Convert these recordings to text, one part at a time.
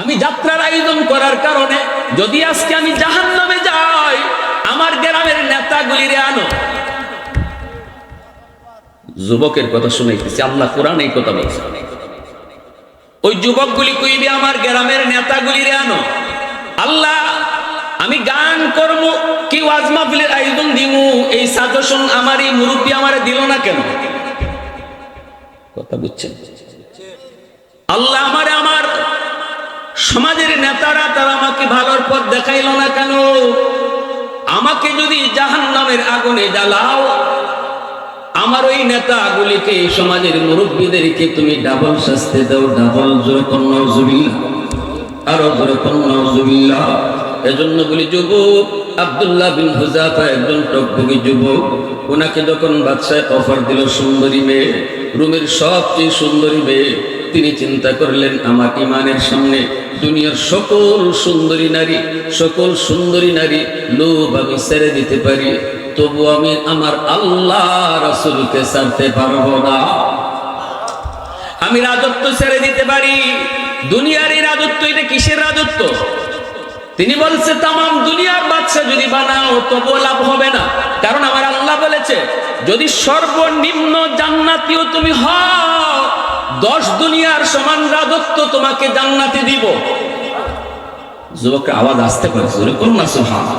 আমি যাত্রার আয়োজন করার কারণে যদি আজকে আমি জাহান নামে যাই, আমার গ্রামের নেতাগুলিরে আনো। যুবকের কথা শুনাইতেছি, আল্লাহ কোরআন এই কথা বলছে। ওই যুবকগুলি কইবে, আমার গ্রামের নেতাগুলিরে আনো। আল্লাহ, আমি গান করব, কি ওয়াজ মাহফিলের আয়োজন দিমু? এই সাজেশন আমার, এই মুরব্বী আমারে দিল না কেন? কথা বুঝছেন? আল্লাহ আমারে আমার সমাজের নেতারা তারা আমাকে ভালোর পথ দেখাইল না কেন? আমাকে যদি জাহান নামের আগুনে জ্বালাও, আমার ওই নেতাগুলিকে, সমাজের মুরব্বীদেরকে তুমি ডাবল শাস্তি দাও ডাবল জোরে কন্নজুবিল্লাহ আরও এজন্য বলি, যুবক বিন হুজাফা একজন যুবক ওনাকে যখন অফার দিল সুন্দরী মেয়ে, রুমের সবচেয়ে সুন্দরী মেয়ে তিনি চিন্তা করলেন, আমার ইমানের সামনে দুনিয়ার সকল সুন্দরী নারী, সকল সুন্দরী নারী লোভ আমি ছেড়ে দিতে পারি, তবু আমি আমার আল্লাহ রাসূলকে ছাড়তে পারব না। আমি রাজত্ব ছেড়ে দিতে পারি। দুনিয়ার এই রাজত্ব, এটা কিসের রাজত্ব? তিনি বলছে তাম দুনিয়ার বাদশা যদি বানাও তবু লাভ হবে না। কারণ আমার আল্লাহ বলেছে, যদি সর্বনিম্ন জান্নাতিও তুমি হও দশ দুনিয়ার সমান রাজত্ব তোমাকে জান্নাতে দিব। যুবকের, আওয়াজ আসতে পারে, জোরে করুন না, সুবহানাল্লাহ।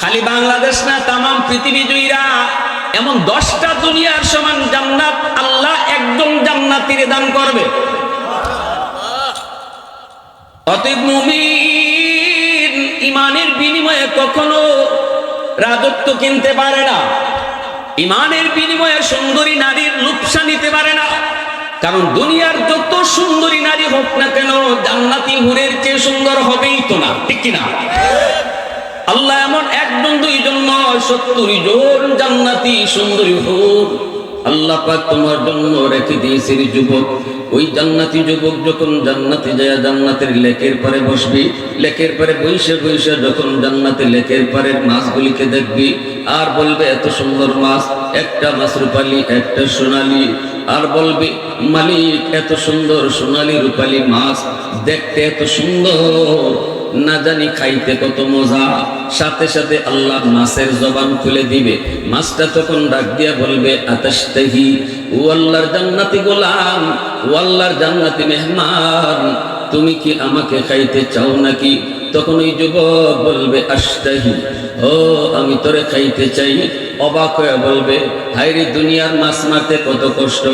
খালি বাংলাদেশ না তাম পৃথিবী জুইরা এমন দশটা দুনিয়ার সমান জান্নাত আল্লাহ একদম জান্নাতিরে দান করবে। ইমানের বিনিময়ে কখনো রাজত্ব কিনতে পারে না। ইমানের বিনিময়ে সুন্দরী নারীর লুপসা নিতে পারে না। কারণ দুনিয়ার যত সুন্দরী নারী হোক না কেন, জান্নাতি হুরের চেয়ে সুন্দর হবেই তো না, ঠিক কিনা আল্লাহ এমন একজন, দুইজন নয়, সত্তর জন জান্নাতি সুন্দরী হুর। আল্লাহ পাক তোমার জন্য রেখে দিয়েছে যুবক। ওই জান্নাতি যুবক যখন জান্নাতে যায়, জান্নাতের লেকের পারে বসবি, লেকের পারে বইসে বইসে যখন জান্নাতে লেকের পারে মাছগুলিকে দেখবি, আর বলবে, এত সুন্দর মাছ, একটা মাছ রূপালি, একটা সোনালি। আর বলবি, মালিক, এত সুন্দর সোনালি রূপালি মাছ, দেখতে এত সুন্দর। না জানি খাইতে কত মজা। সাথে সাথে আল্লাহ মাছের জবান খুলে দিবে। মাছটা তখন ডাক দিয়া বলবে আতাস্তাহি ও আল্লাহর জান্নাতি গোলাম, ও আল্লাহর জান্নাতি মেহমান, তুমি কি আমাকে খাইতে চাও নাকি? তখন ওই যুবক বলবে আস্তাহি ও, আমি তোরে খাইতে চাই। অবাক হয়ে বলবে হাইরে দুনিয়ার মাছ মারতে কত কষ্ট।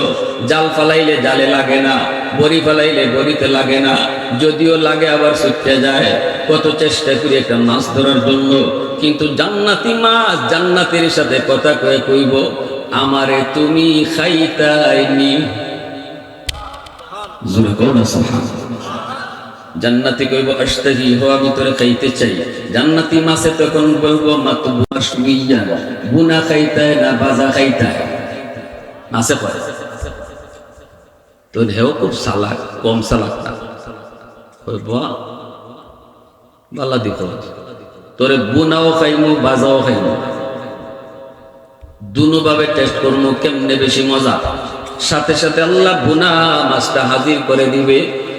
জাল ফালাইলে জালে লাগে না, বড়ি ফালাইলে বড়িতে লাগে না। যদিও লাগে আবার ছুটতে যায়। কত চেষ্টা করি একটা মাছ ধরার জন্য। কিন্তু জান্নাতি মাছ জান্নাতের সাথে কথা কয়ে কইব, আমারে তুমি খাইতাইনি। জোরে কও না, সুবহানাল্লাহ। জান্নাতি কইব আস্তাহি হো, আমি তোরে খাইতে চাই। জান্নাতি মাছে তখন বলব মাতবুয়া শুইয়া বুনা খাইতায় না বাজা খাইতায়? মাছে পড়ে তোর হেও খুব সালাক, কম সালাক না? কইব বালা দিত তোরে বুনাও খাইমু, বাজাও খাইমু। দুনো ভাবে টেস্ট করব কেমনে বেশি মজা? সাথে সাথে আল্লাহ বুনা মাছটা হাজির করে দিবে।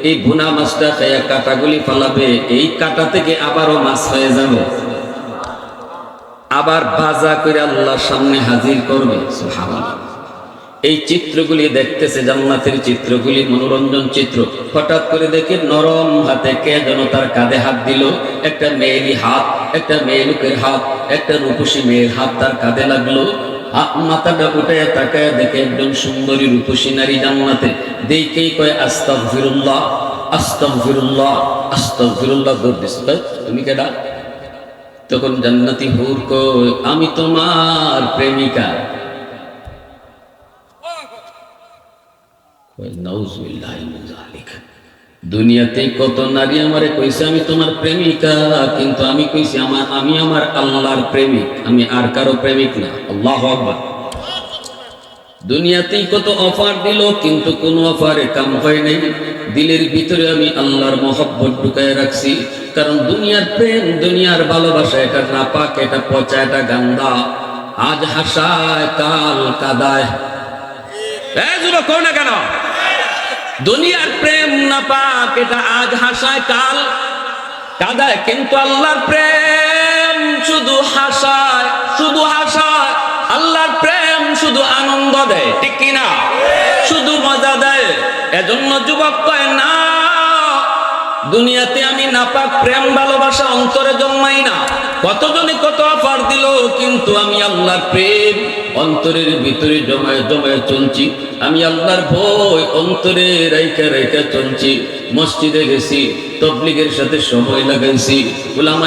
এই বুনা মাছটা খাইয়া কাটাগুলি ফালাবে, এই কাটা থেকে আবারও মাছ হয়ে যাবে। আবার বাজা করে আল্লাহর সামনে হাজির করবে এই চিত্রগুলি দেখতেছে জান্নাতের চিত্রগুলি, মনোরঞ্জন চিত্র। হঠাৎ করে দেখে নরম হাতে কে যেন তার কাঁধে হাত দিল, একটা মেয়েলি হাত, একটা মেয়ে লোকের হাত, একটা রূপসী মেয়ের হাত তার কাঁধে লাগল। মাথাটা উঠে তাকায় দেখে একজন সুন্দরী রূপসী নারী জান্নাতে। দেখেই কয় আস্তাক ফিরুল্লাহ আস্তাক ফিরুল্লাহ আস্তাক ফিরুল্লাহ দৌড় দিস তুমি কেডা? তখন জান্নাতি হুর কই আমি তোমার প্রেমিকা। যালিক। দুনিয়াতে কত নারী আমারে কইছে, আমি তোমার প্রেমিকা, কিন্তু আমি কইছি আমার আমি আমার আল্লাহর প্রেমিক, আমি আর কারও প্রেমিক না। আল্লাহ আকবার। দুনিয়াতেই কত অফার দিল, কিন্তু কোনো অফারে কাম হয় নাই। দিলের ভিতরে আমি আল্লাহর মহব্বত ঢুকায় রাখছি, কারণ দুনিয়ার প্রেম, দুনিয়ার ভালোবাসা, এটা নাপাক, এটা পচা, এটা গান্দা। আজ হাসায়, কাল কাদায়। কেন? দুনিয়ার প্রেম না পাক, এটা আজ হাসায় কাল। কাদায় কিন্তু আল্লাহর প্রেম শুধু হাসায় শুধু হাসায়। আল্লাহর প্রেম শুধু আনন্দ দেয়, ঠিক কিনা শুধু মজা দেয়, এজন্য যুবক কয়, না, দুনিয়াতে আমি নাপাক প্রেম, ভালোবাসা অন্তরে জন্মাই না। কতজনে কত অফার দিল, কিন্তু আমি আল্লাহর প্রেম অন্তরের ভিতরে জমায় জমায় চলছি। আমি আল্লাহর ভয় অন্তরে রাইকা রাইকা চলছি। মসজিদে গেছি, তবলিগের সাথে সময় লাগাইছি।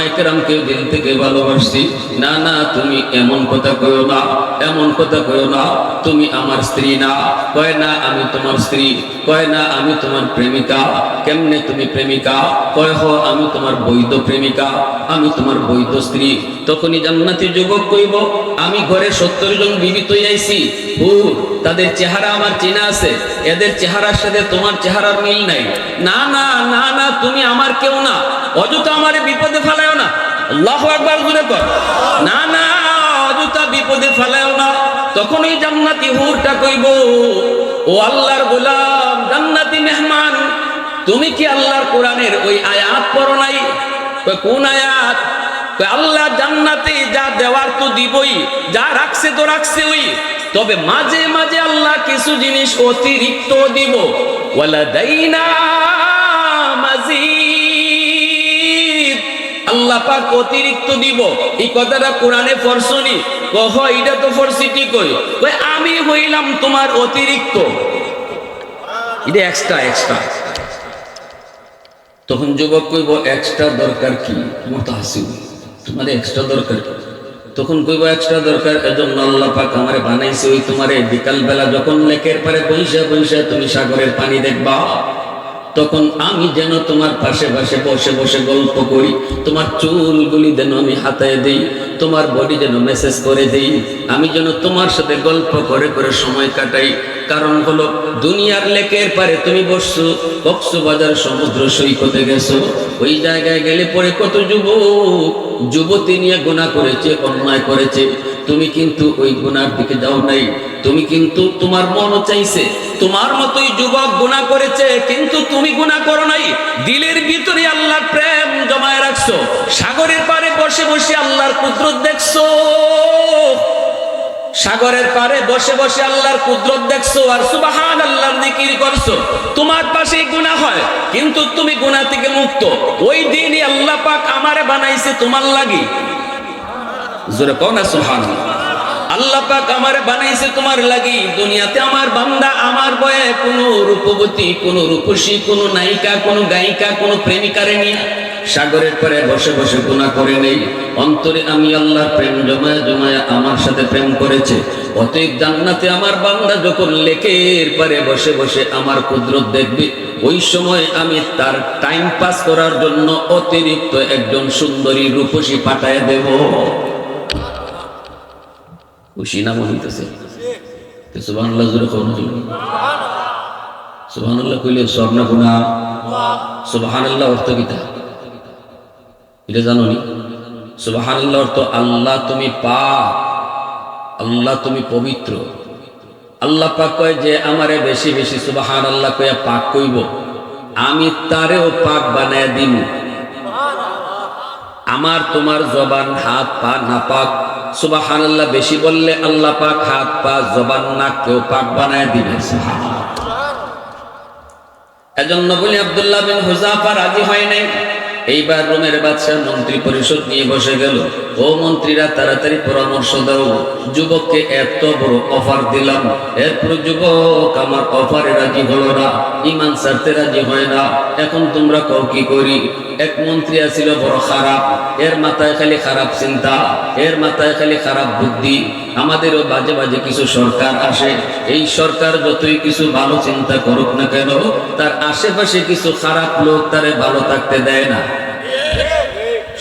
একরামকে দিল থেকে ভালোবাসছি। না না, তুমি এমন কথা কয়ো না, এমন কথা কয়ো না, তুমি আমার স্ত্রী না। কয় না, আমি তোমার স্ত্রী। কয় না, আমি তোমার প্রেমিকা। কেমনে তুমি প্রেমিকা? কয়, হ, আমি তোমার বৈধ প্রেমিকা। আমি তোমার বৈধ স্ত্রী, তখনই জান্নাতি যুবক কইব, আমি ঘরে সত্তর জন বিবি তৈ আইছি। তাদের চেহারা আমার চেনা আছে। এদের চেহারার সাথে তোমার চেহারার মিল নাই। না না না না, তুমি আমার কেউ না। অযথা আমার বিপদে ফেলায়ও না। আল্লাহ একবার জুড়ে কর। না না, অযথা বিপদে ফেলায়ও না। তখনই জান্নাতি হুরটা কইব, ও আল্লাহর গোলাম, জান্নাতি মেহমান, তুমি কি আল্লাহর কোরআনের ওই আয়াত পড়ো নাই? কোন আয়াত? আল্লাহ জান্নাতে যা দেওয়ার তো দিবই, যা রাখছে তো রাখছে ওই তবে মাঝে মাঝে আল্লাহ কিছু জিনিস অতিরিক্ত দিব। ওয়ালা দাইনা আল্লাহ পাক অতিরিক্ত দিব। এই কথাটা কোরআনে ফরসনি কহ এটা তো ফরসি ঠিক কই কই আমি হইলাম তোমার অতিরিক্ত। এটা এক্সট্রা এক্সট্রা তখন যুবক কইব এক্সট্রা দরকার কি? তোমার তো হাসি তোমার এক্সট্রা দরকার তখন কইব এক্সট্রা দরকার, এজন্য আল্লাহ পাক আমারে বানাইছে ওই তোমারে বিকাল বেলা যখন লেকের পারে বইসা বইসা তুমি সাগরের পানি দেখবা, তখন আমি যেন তোমার পাশে পাশে বসে বসে গল্প করি, তোমার চুলগুলি যেন আমি হাতায় দেই, তোমার বডি যেন মেসেজ করে দেই, আমি যেন তোমার সাথে গল্প করে করে সময় কাটাই। কারণ হলো, দুনিয়ার লেকের পারে তুমি বসছো, কক্সবাজার সমুদ্র সৈকতে গেছো, ওই জায়গায় গেলে পরে কত যুবক যুবতী নিয়ে গুণা করেছে, অন্যায় করেছে। তুমি কিন্তু ওই গুনার দিকে যাও নাই। তুমি কিন্তু তোমার মনও চাইছে। তোমার মতোই যুবক গুণা করেছে, কিন্তু তুমি গুণা করো নাই। দিলের ভিতরে আল্লাহর প্রেম জমায় রাখছো। সাগরের পারে বসে বসে আল্লাহর কুদরত দেখছ। সাগরের পারে বসে বসে আল্লাহর কুদরত দেখছ আর সুবাহান আল্লাহর জিকির করছ। তোমার কিন্তু তুমি গুনা থেকে মুক্ত। ওই দিনই আল্লাহ পাক আমারে বানাইছে তোমার লাগি। জোরে কও না, সুবহানাল্লাহ। আল্লাহ পাক আমারে বানাইছে তোমার লাগি। দুনিয়াতে আমার বান্দা, আমার বয়ে কোনো রূপবতী, কোনো রূপসী, কোনো নায়িকা, কোনো গায়িকা, কোনো প্রেমিকারে নিয়ে। সাগরের পরে বসে বসে গুণা করে নেই। অন্তরে আমি আল্লাহর প্রেম জমায় জমায় আমার সাথে প্রেম করেছে। অতএব জান্নাতে আমার বান্দা যখন লেকের পারে বসে বসে আমার কুদরত দেখবে ওই সময় আমি তার টাইম পাস করার জন্য অতিরিক্ত একজন সুন্দরী রূপসী পাঠায় দেব। খুশি না হইতেছে? সুবাহ জোরে কখনো সুবহানাল্লাহ কইলে সব না গুণা সুবহানাল্লাহ অর্থ কিতা এটা জানো নি সুবহানাল্লাহ অর্থ আল্লাহ তুমি পাক, আল্লাহ তুমি পবিত্র। আল্লাহ পাক কয় যে আমারে বেশি বেশি সুবহানাল্লাহ কইয়া পাক কইব, আমি তারেও পাক বানায় দিম। আমার তোমার জবান হাত পা না পাক, সুবহানাল্লাহ বেশি বললে আল্লাহ পাক হাত পা জবান নাক কেউ পাক বানায় দিবে। এজন্য বলি আব্দুল্লাহ বিন হুজাফা রাজি হয় নাই? এইবার রোমের বাদশাহ মন্ত্রী পরিষদ নিয়ে বসে গেল। ও মন্ত্রীরা তাড়াতাড়ি পরামর্শ দাও। যুবককে এত বড় অফার দিলাম। এরপর যুবক, আমার অফারে রাজি হলো না। ইমান সারতে রাজি হয় না। এখন তোমরা কও কি করি? এক মন্ত্রী আছিল বড় খারাপ। এর মাথায় খালি খারাপ চিন্তা। এর মাথায় খালি খারাপ বুদ্ধি। আমাদেরও বাজে বাজে কিছু সরকার আসে। এই সরকার যতই কিছু ভালো চিন্তা করুক না কেন, তার আশেপাশে কিছু খারাপ লোক তারে ভালো থাকতে দেয় না।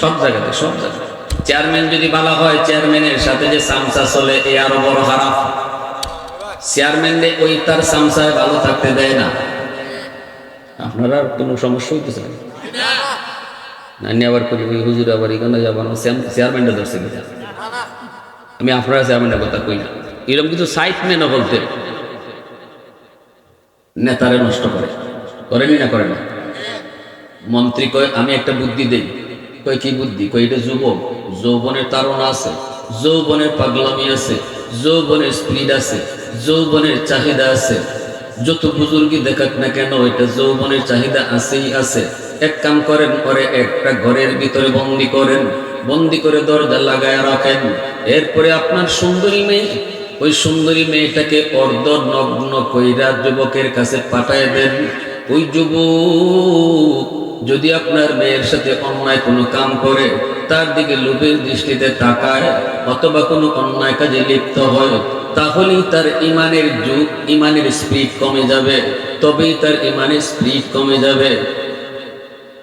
সব জায়গাতে, সব জায়গায় চেয়ারম্যান যদি ভালো হয়, চেয়ারম্যানের সাথে যে সামসা চলে, এ আরও বড় খারাপ। চেয়ারম্যান ওই তার সামসায় ভালো থাকতে দেয় না। আপনারা কোনো সমস্যা হইতেছে না নানি আবার করি, ওই হুজুর আবার এখানে যাবার চেয়ারম্যানটা ধরছে কিনা আমি আপনারা চেয়ারম্যানের কথা কই না। এরকম কিছু সাইট বলতে নেতারে নষ্ট করে। করেনি না করে না মন্ত্রী কয়, আমি একটা বুদ্ধি দেই। কয় কি বুদ্ধি? এটা যুবক? যৌবনের তারণা আছে যৌবনের পাগলামি আছে যৌবনের স্পিড আছে, যৌবনের চাহিদা আছে। যত বুজুর্গি দেখাক না কেন, এটা যৌবনের চাহিদা আছেই আছে। এক কাম করেন, পরে একটা ঘরের ভিতরে বন্দি করেন, বন্দি করে দরজা লাগায় রাখেন। এরপরে আপনার সুন্দরী মেয়ে, ওই সুন্দরী মেয়েটাকে অর্ধ নগ্ন কইরা যুবকের কাছে পাঠায় দেন ওই যুবক যদি আপনার মেয়ের সাথে অন্যায় কোনো কাম করে, তার দিকে লোভের দৃষ্টিতে তাকায়, অথবা কোনো অন্যায় কাজে লিপ্ত হয়, তাহলেই তার ইমানের যুগ, ইমানের স্পিড কমে যাবে, তবেই তার ইমানের স্পিড কমে যাবে।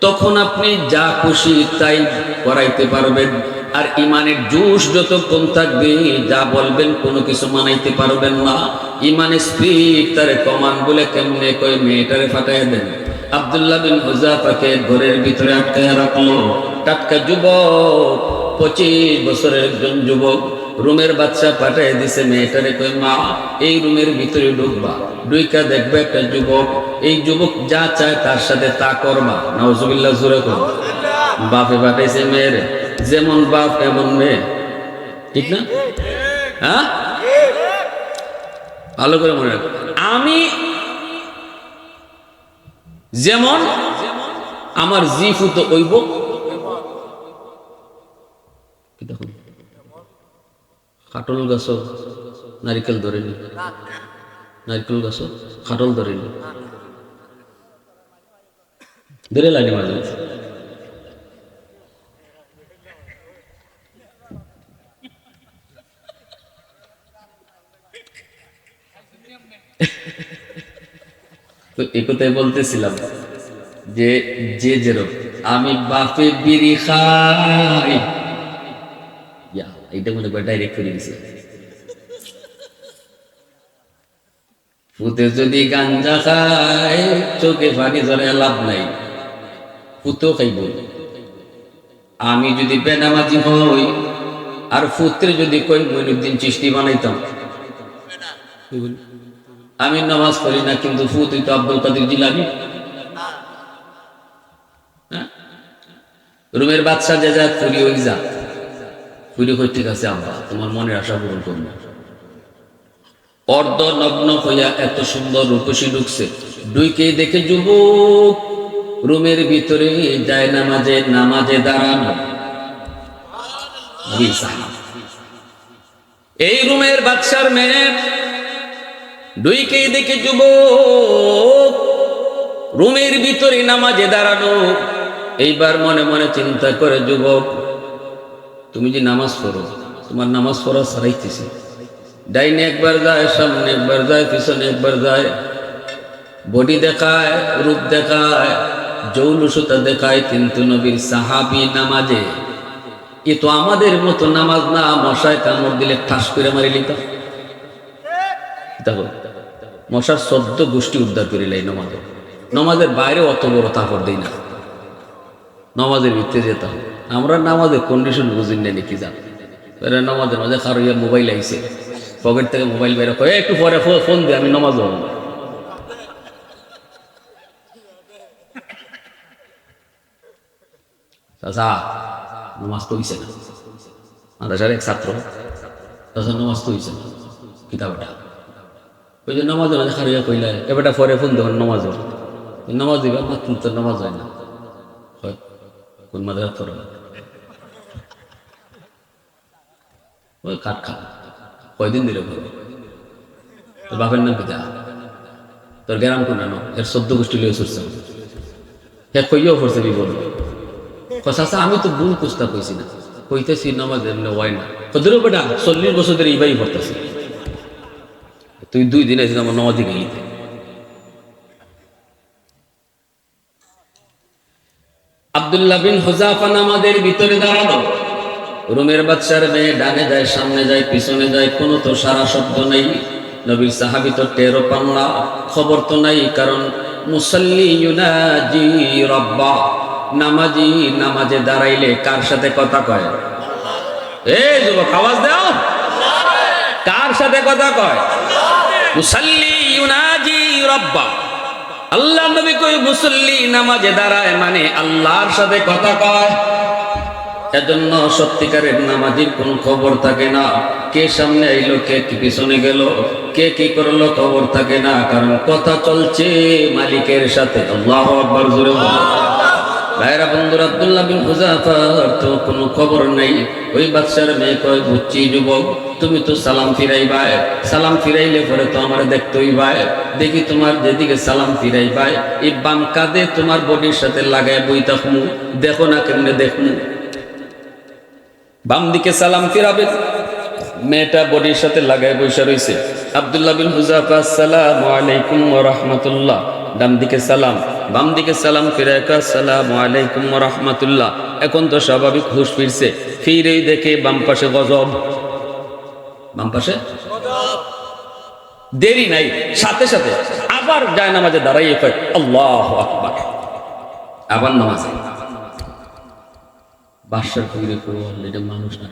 তখন আপনি যা খুশি তাই করাইতে পারবেন, আর ইমানের জুস কম থাকবে, যা বলবেন কোনো কিছু মানাইতে পারবেন না। ইমানের স্পিড তার কমান বলে কেমনে কই মেয়েটারে ফাটাই দেন। আব্দুল্লাহ বিন হুজাফাকে ঘরের ভিতরে আটকায় রাখল। টাটকা যুবক, পঁচিশ বছরের একজন যুবক, রুমের বাচ্চা পাঠায় দিছে মেয়েটারে কই মা, এই রুমের ভিতরে ঢুকবা। ডুইকা দেখবে একটা যুবক, এই যুবক যা চায় তার সাথে তা করবা। নাউজুবিল্লাহ, জোরে কর। বাপে পাঠাইছে মেয়েরে, যেমন বাপ এমন মেয়ে। ঠিক না? হ্যাঁ? ভালো করে মনে রাখো। আমি যেমন আমার জি ফুতো ওইব। দেখুন, খাটল গাছ নারিকেল ধরেনি। নারিকেল গাছ খাটল ধরেনি। ধরে লাগে মাঝে মাঝে। তো একথাই বলতেছিলাম যে যে যেরকম আমি বাপে বিড়ি খাই। এইটা মনে করে ডাইরেক্ট করে দিছে। ফুতে যদি গাঞ্জা খায়, চোখে পানি জলে লাভ নাই। ফুতেও খাইব। আমি যদি বেনামাজি হই, আর ফুত্রে যদি কই মইনুদ্দিন চিষ্টি বানাইতাম? আমি নামাজ পড়ি না, কিন্তু ফুতুই তো আব্দুল কাদের জিলানি। হ্যাঁ? রুমের বাদশা যে যা ফুরি ওই যা ফুরি কই ঠিক আছে আব্বা তোমার মনের আশা পূরণ করব। অর্ধ নগ্ন হইয়া এত সুন্দর রূপসী ঢুকছে। দুইকেই দেখে যুবক, রুমের ভিতরে যায় নামাজে নামাজে দাঁড়ানো। এই রুমের বাচ্চার মেয়ে দুইকেই দেখে যুবক রুমের ভিতরে নামাজে দাঁড়ানো। এইবার মনে মনে চিন্তা করে যুবক তুমি যে নামাজ পড়ো তোমার নামাজ পড়া সারাইতেছে। ডাইনে একবার যায় সামনে একবার যায় পিছনে একবার যায়। বডি দেখায় রূপ দেখায় জৌলুসতা দেখায় কিন্তু নবীর সাহাবি নামাজে। এ তো আমাদের মতো নামাজ না মশায় কামড় দিলে ঠাস করে মারি লিতাম। দেখো মশার সদ্য গোষ্ঠী উদ্ধার করে লাই নমাজে। নমাজের বাইরে অত বড় তাপর দেই না। নমাজের ভিতরে যেতে হবে। আমরা নামাজের কন্ডিশন বুঝিন না নাকি যান নামাজের মাঝে কারও ইয়ে মোবাইল আইছে। পকেট থেকে মোবাইল বের করে একটু পরে ফোন দিয়ে আমি নমাজ হব চাচা, নমাজ তো হইছে না। এক ছাত্র নমাজ তো হইছে না। কিতাবটা ওই যে নমাজ মাঝে খারিয়া কইলে এবারটা পরে ফোন দেবেন নমাজ নমাজ দিবা মাত্র তো নমাজ হয় না। কোন মাদ্রাসা তোর ওই কাঠ খা কয়দিন দিলে বলো তোর বাপের নাম পিতা। তোর গ্রাম কোন নানো এর চোদ্দ গোষ্ঠী লিয়ে চলছে হে কইও পড়ছে বিপদ। কথা আমি তো ভুল কুস্তা কইছি না। কইতেছি নামাজ এমনি হয় না। তোদের বেটা, চল্লিশ বছর ধরে ইবাই পড়তেছে। তুই দুই দিন এসে আমার নমাজি গেলি আব্দুল্লাহ বিন হুজাফা নামাজের ভিতরে দাঁড়াল। রুমের বাচ্চার মেয়ে ডানে যায়, সামনে যায়, পিছনে যায়, কোনো তো সারা শব্দ নেই। নবীর সাহাবি তো টেরো পান না, খবর তো নাই, কারণ মুসল্লি ইউনাজি রব্বা, নামাজি নামাজে দাঁড়াইলে কার সাথে কথা কয়? এ যুবক, আওয়াজ দাও। কার সাথে কথা কয়। আল্লাহ নবী কই মুসল্লি নামাজে দাঁড়ায় মানে আল্লাহর সাথে কথা কয়। এজন্য সত্যিকারের নামাজির কোন খবর থাকে না। কে সামনে আইলো, কে কি পিছনে গেল, কে কি করল খবর থাকে না। কারণ কথা চলছে মালিকের সাথে। আল্লাহ আকবার, জোরে। ভাইরা বন্ধুর, আব্দুল্লাহ বিন হুজাফার তো কোনো খবর নেই। ওই বাচ্চার মেয়ে কয়, বুঝছি যুবক, তুমি তো সালাম ফিরাইবাই সালাম ফিরাইলে পরে তো আমার দেখতেই ভাই দেখি তোমার যেদিকে সালাম ফিরাইবাই এই বাম কাঁধে তোমার বডির সাথে লাগায় বই থাকমু দেখো না কেমনে দেখমু। বাম দিকে সালাম ফিরাবে, মেয়েটা বডির সাথে লাগায় বসে রয়েছে আব্দুল্লাহ বিন হুজাফা আসসালামু আলাইকুম রাহমাতুল্লাহ। ডান দিকে সালাম, বাম দিকে সালাম ফিরাকা আসসালামু আলাইকুম রাহমাতুল্লাহ। এখন তো স্বাভাবিক হুশ ফিরছে, ফিরেই দেখে বাম পাশে গজব। বাম পাশে? দেরি নাই, সাথে সাথে আবার যায় নামাজে দাঁড়াইয়ে কয়, আল্লাহ আকবার। আবার নামাজে। বাসার ফিরে এটা মানুষ না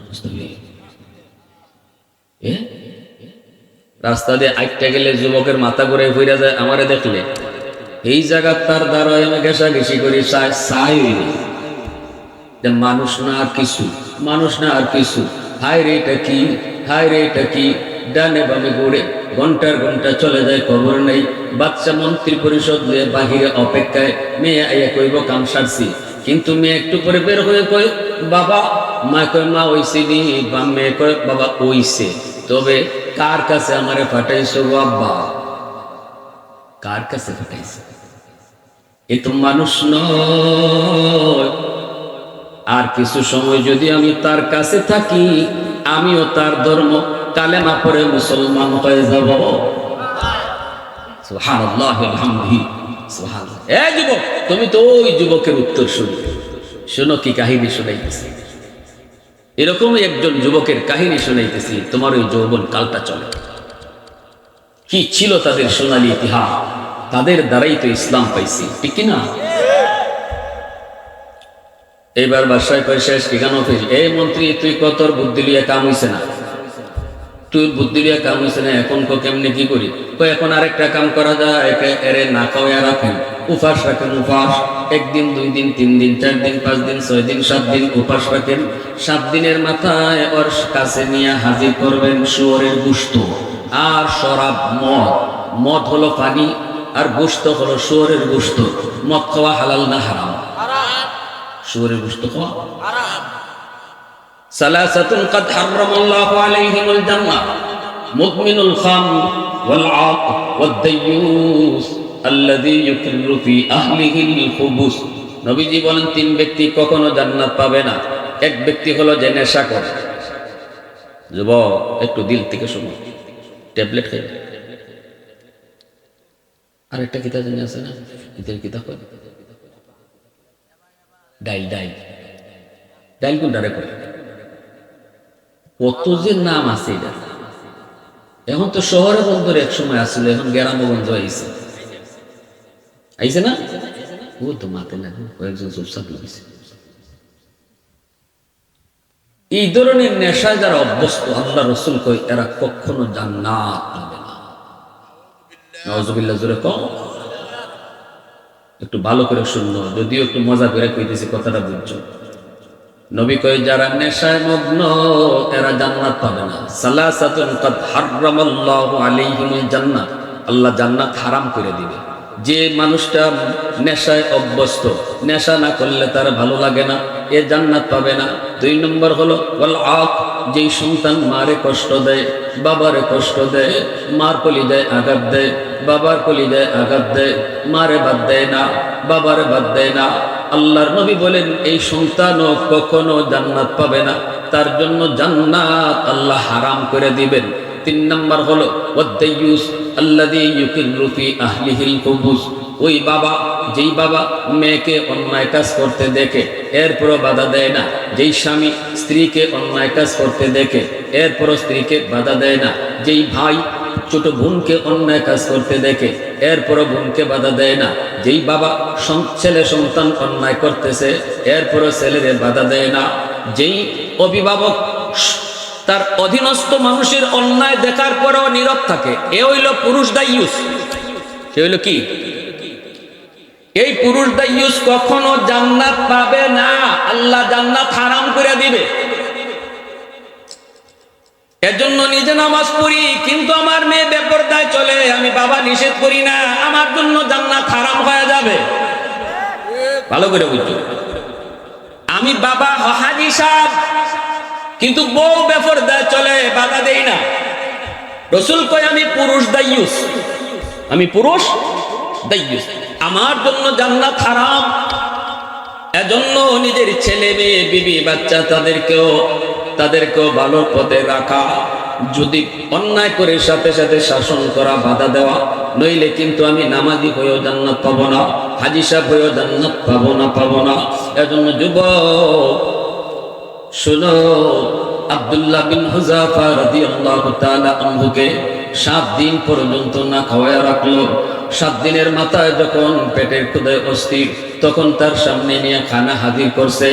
রাস্তা দিয়ে আইটা গেলে যুবকের মাথা ঘুরে ফিরে যায়, আমারে দেখলে। এই জায়গা তার দ্বারা আমি ঘেসি করি মানুষ না আর কিছু, মানুষ না আর কিছু। হাই রে, এটা কি? হাই রে, এটা কি? ডানে বামে ঘুরে ঘণ্টার ঘণ্টা চলে যায়, খবর নেই। বাচ্চা মন্ত্রী পরিষদ বাহিরে অপেক্ষায় মেয়ে আইয়া কইব, কাম সারছি। কিন্তু মেয়ে একটু পরে বের হয়ে কয়, বাবা, মা কয়, মা ওইসি নি? বা মেয়ে কয়, বাবা, ওইছে। তবে কার কাছে আমারে ফাটাইছো গো আব্বা? কার কাছে ফাটাইছে? এ তো মানুষ নয়। আর কিছু সময় যদি আমি তার কাছে থাকি, আমিও তার ধর্ম কালেমা পরে মুসলমান হয়ে যাব। এ যুবক, তুমি তো ওই যুবকের উত্তর শুনো শোনো কি কাহিনী শোনাইতেছি। এরকমই একজন যুবকের কাহিনী শোনাইতেছি, তোমার ওই যৌবন কালটা চলে। কি ছিল তাদের সোনালী ইতিহাস? তাদের দ্বারাই তো ইসলাম পাইছি, ঠিক কি না? এইবার বাসায় কয় শেষ ঠিকানো ফির এই মন্ত্রী, তুই কত বুদ্ধি লিয়া কাম হইছে না? তুই বুদ্ধি লিয়া কাম হইছে না, এখন কো কেমনে কি করি? কয়, এখন আরেকটা কাম করা যায়, একে এরে না খাওয়া রাখেন। উপাস রাখেন, উপাস। একদিন, দুই দিন, তিন দিন, চার দিন, পাঁচ দিন, ছয় দিন, সাত দিন উপাস রাখেন। সাত দিনের মাথায় ওর কাছে নিয়ে হাজির করবেন শুয়োরের গুস্ত। আর শরাব, মদ। মদ হলো পানি আর গোস্ত হলো শুয়োরের গোস্ত মদ খাওয়া হালাল না হারাম শুয়োরের গোস্ত খাওয়া ثلاثة قد حرم الله عليهم الجنة مؤمن الخمر والعاق والديوس الذي يكر في أهله الخبث নবীজি বলেন তিন ব্যক্তি কখনো জান্নাত পাবে না এক ব্যক্তি হলো যে নেশা করে যুবক একটু দিল থেকে শোনো ট্যাবলেট খাই আরেকটা কিতাব জানি আছে না? ঈদের কিতাব করে ডাইল ডাইল। ডাইল কোন ডারে করে কত যে নাম আছে এটা। এখন তো শহরে বন্দর এক সময় আসলে, এখন গ্রামগঞ্জ আইছে আইছে না? ও তো মাতে না, কয়েকজন চুপচাপ লাগছে এই ধরনের নেশায় যারা অভ্যস্ত, আল্লাহ রসুল কই এরা কখনো জান্নাত পাবে একটু ভালো করে শুনলো যদিও একটু মজা করে কইতেছি, কথাটা বুঝছ। নবী কয়, যারা নেশায় মগ্ন, এরা জান্নাত পাবে না। সালাসাতুন আল্লাহ জান্নাত হারাম করে দিবে। যে মানুষটা নেশায় অভ্যস্ত, নেশা না করলে তার ভালো লাগে না। এ জান্নাত পাবে না। দুই নম্বর হলো, ওয়াল আক যেই সন্তান মারে কষ্ট দেয়, বাবারে কষ্ট দেয়, মার কলি দেয় আঘাত দেয়, বাবার কলি দেয় আঘাত দেয়, মারে বাদ দেয় না, বাবারে বাদ দেয় না। আল্লাহর নবী বলেন, এই সন্তানও কখনো জান্নাত পাবে না। তার জন্য জান্নাত আল্লাহ হারাম করে দিবেন। তিন নম্বর হলো ওই বাবা, যেই বাবা মেয়েকে অন্যায় কাজ করতে দেখে, এরপরও বাধা দেয় না। যেই স্বামী স্ত্রীকে অন্যায় কাজ করতে দেখে, এরপরও স্ত্রীকে বাধা দেয় না। যেই ভাই ছোট বোনকে অন্যায় কাজ করতে দেখে, এরপরও বোনকে বাধা দেয় না। যেই বাবা ছেলে সন্তান অন্যায় করতেছে, এরপরও ছেলেরে বাধা দেয় না। যেই অভিভাবক তার অধীনস্থ মানুষের অন্যায় দেখার পরেও নীরব থাকে। এ হইল পুরুষ দায়ুস সে হইল কি? এই পুরুষ দাইয়ুস কখনো জান্নাত পাবে না। আল্লাহ জান্নাত হারাম করে দিবে। এর জন্য নিজে নামাজ পড়ি, কিন্তু আমার মেয়ে বেপরদায় চলে, আমি বাবা নিষেধ করি না। আমার জন্য জান্নাত হারাম হয়ে যাবে। ভালো করে বুঝছ। আমি বাবা হাজি সাহেব কিন্তু বউ বেপরদায় চলে, বাধা দেই না। রসুল কয়, আমি পুরুষ দাইয়ুস। আমি পুরুষ দাইয়ুস। আমার জন্য জান্নাত হারাম। এজন্য নিজের ছেলে মেয়ে, বিবি, বাচ্চা তাদেরকেও তাদেরকেও ভালো পথে রাখা। যদি অন্যায় করে সাথে সাথে শাসন করা, বাধা দেওয়া, নইলে কিন্তু আমি নামাজি হয়েও জান্নাত পাবো না, হাজি সাহেব হয়েও জান্নাত পাবো না পাবো না। এজন্য যুবক শোনো, আব্দুল্লাহ বিন হুজাফা রাদিয়াল্লাহু তাআলা আনহুকে সাত দিন পর্যন্ত না খাওয়ায় রাখল। সাত দিনের মাথায় যখন পেটের ক্ষুদায় অস্থির, তখন তার সামনে নিয়ে খানা হাজির করছে।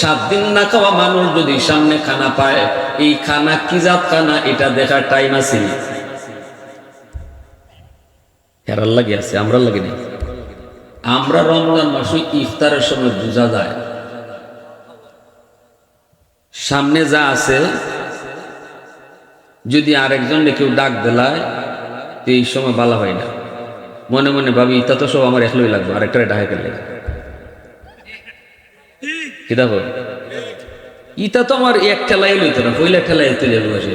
সাত দিন না খাওয়া মানুষ যদি সামনে খানা পায়, এই খানা কি জাত খানা এটা দেখার টাইম আছে আমরা লাগে নেই। আমরা রমজান মাসে ইফতারের সময় বোঝা যায় সামনে যা আছে, যদি আরেকজন কেউ ডাক দেলায়, তো এই সময় বালা হয় না। মনে মনে ভাবি ইতা তো সব আমার একলোই লাগবে আরেকটা ডাকে গেলে কিতা বল ইতা তো আমার এক ঠেলাই লইত না পইলা ঠেলাই তুলে বসে।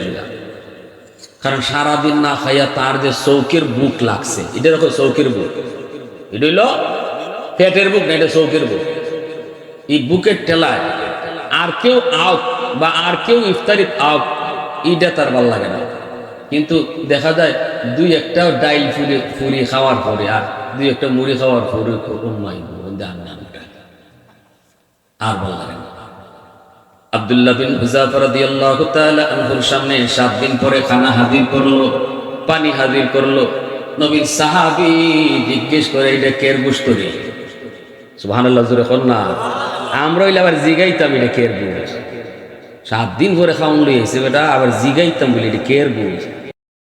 কারণ সারাদিন না খাইয়া তার যে চৌকের বুক লাগছে, এটা দেখো চৌকের বুক। এটা হইল পেটের বুক না, এটা চৌকের বুক। এই বুকের ঠেলায় আর কেউ আউট বা আর কেউ ইফতারি আউট এইটা তার ভালো লাগে না। কিন্তু দেখা যায় দুই একটা ডাইল ফুরি ফুরি খাওয়ার পরে আর দুই একটা মুড়ি খাওয়ার পরে মাই জান না আর ভালো লাগে না। আব্দুল্লাহ বিন হুজাফা রাদিয়াল্লাহু তাআলা আনহুর সামনে সাত দিন পরে খানা হাজির করল, পানি হাজির করল। নবীর সাহাবী জিজ্ঞেস করে, এটা কের গুস্তরি সুবহানাল্লাহ, জোরে কর না। আমরা হইলে আবার জিগাইতাম এটা কের বুঝ? সাত দিন পরে খাওয়ান লই এসে বেটা, আবার জিগাইতাম বলি এটা কের বুঝ?